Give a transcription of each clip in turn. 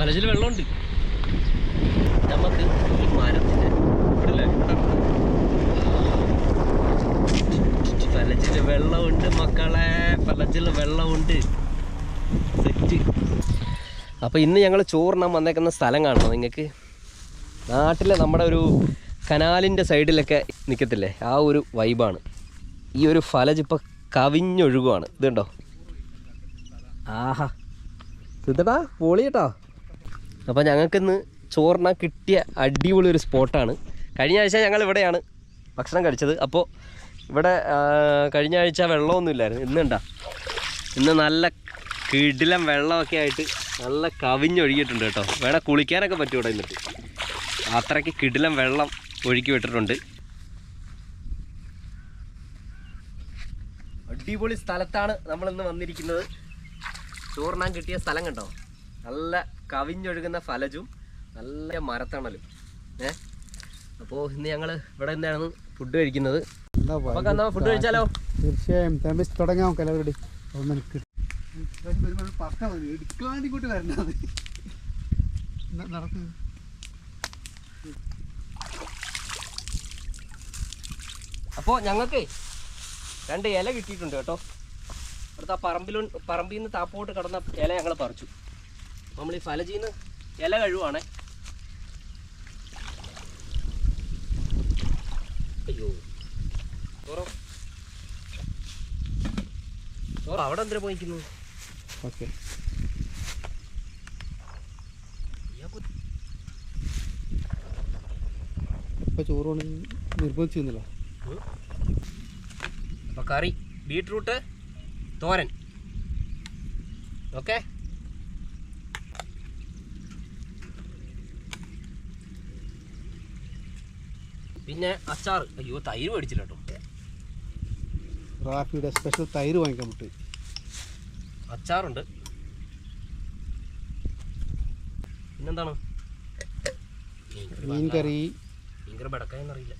കലച്ചിൽ വെള്ളമുണ്ട്. നമുക്ക് ഈ മരത്തിന്റെ ഇവിടില്ലേ? പലച്ചിൽ വെള്ളമുണ്ട് മക്കളെ. പലച്ചിൽ വെള്ളമുണ്ട്. സെറ്റ്. അപ്പോൾ ഇന്ന് ഞങ്ങൾ ചോറിനാൻ വന്നേക്കുന്ന സ്ഥലം കാണണം നിങ്ങൾക്ക് നാട്ടിലെ നമ്മുടെ ഒരു കനാലിന്റെ സൈഡിലൊക്കെ നിൽക്കത്തില്ലേ ആ ഒരു വൈബാണ്. ഈ ഒരു ഫലജ് ഇപ്പോൾ കവിഞ്ഞൊഴുകുവാണ്. ഇതുണ്ടോ? ആഹാ. ഇതടാ പൊളി കേട്ടോ അപ്പോൾ ഞങ്ങൾക്കിന്ന് ചോറിന കിട്ടിയ അടിപൊളി ഒരു സ്പോട്ടാണ്. കഴിഞ്ഞ ആഴ്ച ഞങ്ങൾ ഇവിടെയാണ് ഭക്ഷണം കഴിച്ചത്. അപ്പോൾ ഇവിടെ കഴിഞ്ഞ ആഴ്ച വെള്ളമൊന്നുമില്ലായിരുന്നു ഇന്ന് ഉണ്ടാ ഇന്ന് നല്ല കിടിലം വെള്ളമൊക്കെ ആയിട്ട് നല്ല കവിഞ്ഞൊഴുകിയിട്ടുണ്ട് കേട്ടോ. വേണേൽ കുളിക്കാനൊക്കെ പറ്റും ഇവിടെ ഇന്നിട്ട്. അത്രയ്ക്ക് കിടിലം വെള്ളം ഒഴുക്കി വിട്ടിട്ടുണ്ട്. അടിപൊളി സ്ഥലത്താണ് നമ്മൾ ഇന്ന് വന്നിരിക്കുന്നത്. ചോറിനാൻ കിട്ടിയ സ്ഥലം കണ്ടോ? നല്ല കവിഞ്ഞൊഴുകുന്ന ഫലജും നല്ല മരത്തണലും. ഏ? അപ്പോൾ ഇന്ന് ഞങ്ങൾ ഇവിടെ നിന്നാണ് ഫുഡ് കഴിക്കുന്നത്. ഫുഡ് കഴിച്ചാലോ? തീർച്ചയായും. തുടങ്ങാം നമുക്ക് എല്ലാവരുടെ വരണ്ടത് അപ്പോൾ ഞങ്ങൾക്ക് രണ്ട് ഇല കിട്ടിയിട്ടുണ്ട് കേട്ടോ. അടുത്ത ആ പറമ്പിലു പറമ്പിൽ നിന്ന് താപ്പോട്ട് കിടന്ന ഇല ഞങ്ങൾ പറിച്ചു. നമ്മൾ ഈ ഫലജിന്ന് ഇല കഴുവാണ്. അയ്യോ ചോറോ? ചോറോ അവിടെ എന്തിനാ പോയിക്കുന്നു ഓക്കെ. ഇപ്പൊ ചോറ് നിർബന്ധിച്ചിരുന്നില്ല. അപ്പൊ കറി ബീട്രൂട്ട് തോരൻ. ഓക്കെ? പിന്നെ അച്ചാർ അയ്യോ തൈര് മേടിച്ചില്ല കേട്ടോ. റാഫിയുടെ സ്പെഷ്യൽ തൈര് വാങ്ങിക്കാൻ വിട്ട്. അച്ചാറുണ്ട്. പിന്നെന്താണ്? മീൻ കറി ഭയങ്കര ബടക്കായെന്നറിയില്ല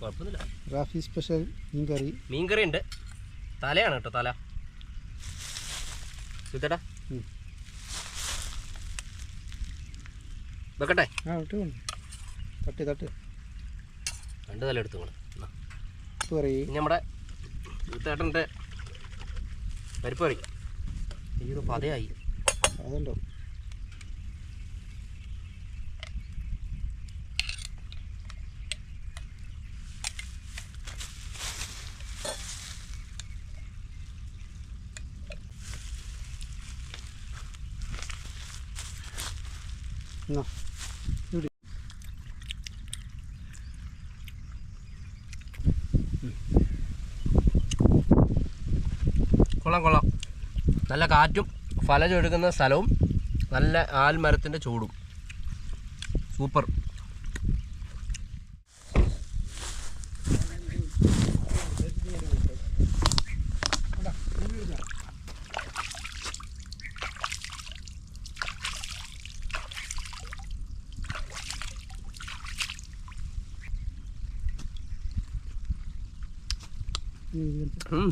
കുഴപ്പമൊന്നുമില്ല. റാഫി സ്പെഷ്യൽ മീൻ കറി മീൻകറി. ഉണ്ട് തലയാണ് കേട്ടോ തല. സുത്തേട്ടാ ഉം. വെക്കട്ടെ? ആ വിട്ട് തട്ടി തട്ട്. രണ്ട് തല എടുത്തു നമ്മുടെ സുത്തേട്ടന്റെ പരിപ്പ് കറി. അയ്യോ പതയായി. അതുണ്ടോ എന്നാ ഇവിടെ കൊള്ളാം കൊള്ളാം. നല്ല കാറ്റും ഫലം ഫലചൊഴുകുന്ന സ്ഥലവും നല്ല ആൽമരത്തിന്റെ ചൂടും. സൂപ്പർ.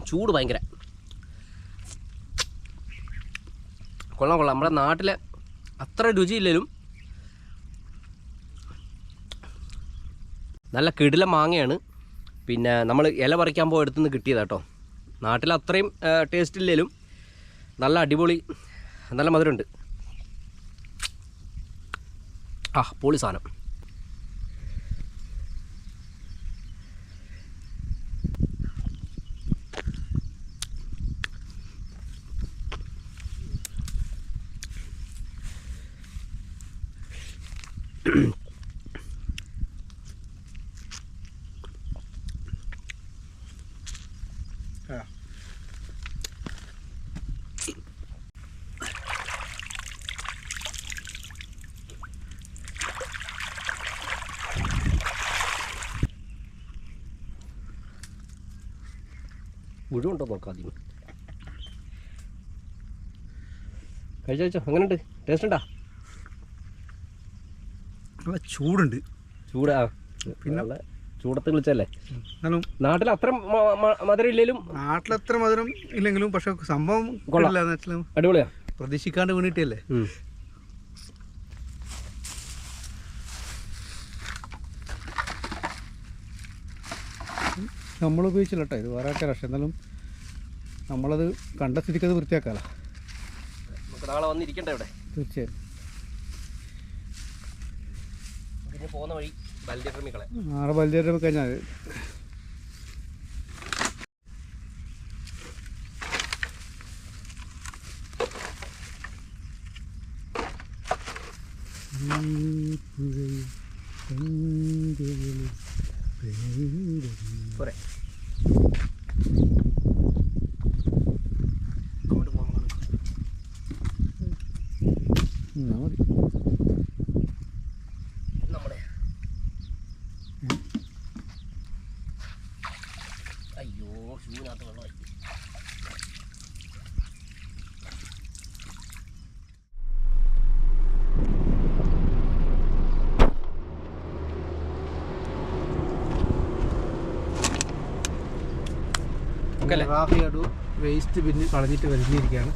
ചൂട് ഭയങ്കര. കൊള്ളാം കൊള്ളാം. നമ്മുടെ നാട്ടിലെ അത്ര രുചിയില്ലെങ്കിലും നല്ല കിടില മാങ്ങയാണ്. പിന്നെ നമ്മൾ ഇല പറിക്കാൻ പോയി എടുത്തുനിന്ന് കിട്ടിയതാ കേട്ടോ നാട്ടിൽ അത്രയും ടേസ്റ്റ് ഇല്ലെങ്കിലും നല്ല അടിപൊളി നല്ല മധുരമുണ്ട്. ആ പൊളി സാധനം. മുഴുവുണ്ടോ നോക്കാം ആദ്യം. കഴിച്ചോ കഴിച്ചോ. ഉണ്ട് ടേസ്റ്റ് ഉണ്ടാ? നല്ല ചൂടുണ്ട്. ചൂടാ. പിന്നെ? ചൂടത്ത് കളിച്ചല്ലേ? നാട്ടിൽ അത്ര മധുരം ഇല്ലെങ്കിലും നാട്ടിലത്ര മധുരം ഇല്ലെങ്കിലും പക്ഷെ സംഭവം അടിപൊളിയാ. പ്രതീക്ഷിക്കാണ്ട് വീണിട്ടല്ലേ. നമ്മൾ ഉപയോഗിച്ചില്ല കേട്ടോ. ഇത് വേറെ ആൾക്കാർ പക്ഷെ എന്നാലും നമ്മളത് കണ്ട സ്ഥിതിക്ക് അത് വൃത്തിയാക്കാലോ നമുക്ക് നാളെ വന്നിരിക്കണ്ടേ ഇവിടെ. തീർച്ചയായും പിന്നെ പോകുന്ന വഴി ബൽഡിയർമികളെ നാളെ ബലദേരം കഴിഞ്ഞാൽ പോരെ. അയ്യോ ഷൂവിനകത്ത് വെള്ളമായി ഓക്കെ അല്ലേ? റാഫി അടു വേസ്റ്റ് പിന്നെ കളഞ്ഞിട്ട് വരുന്നിരിക്കുകയാണ്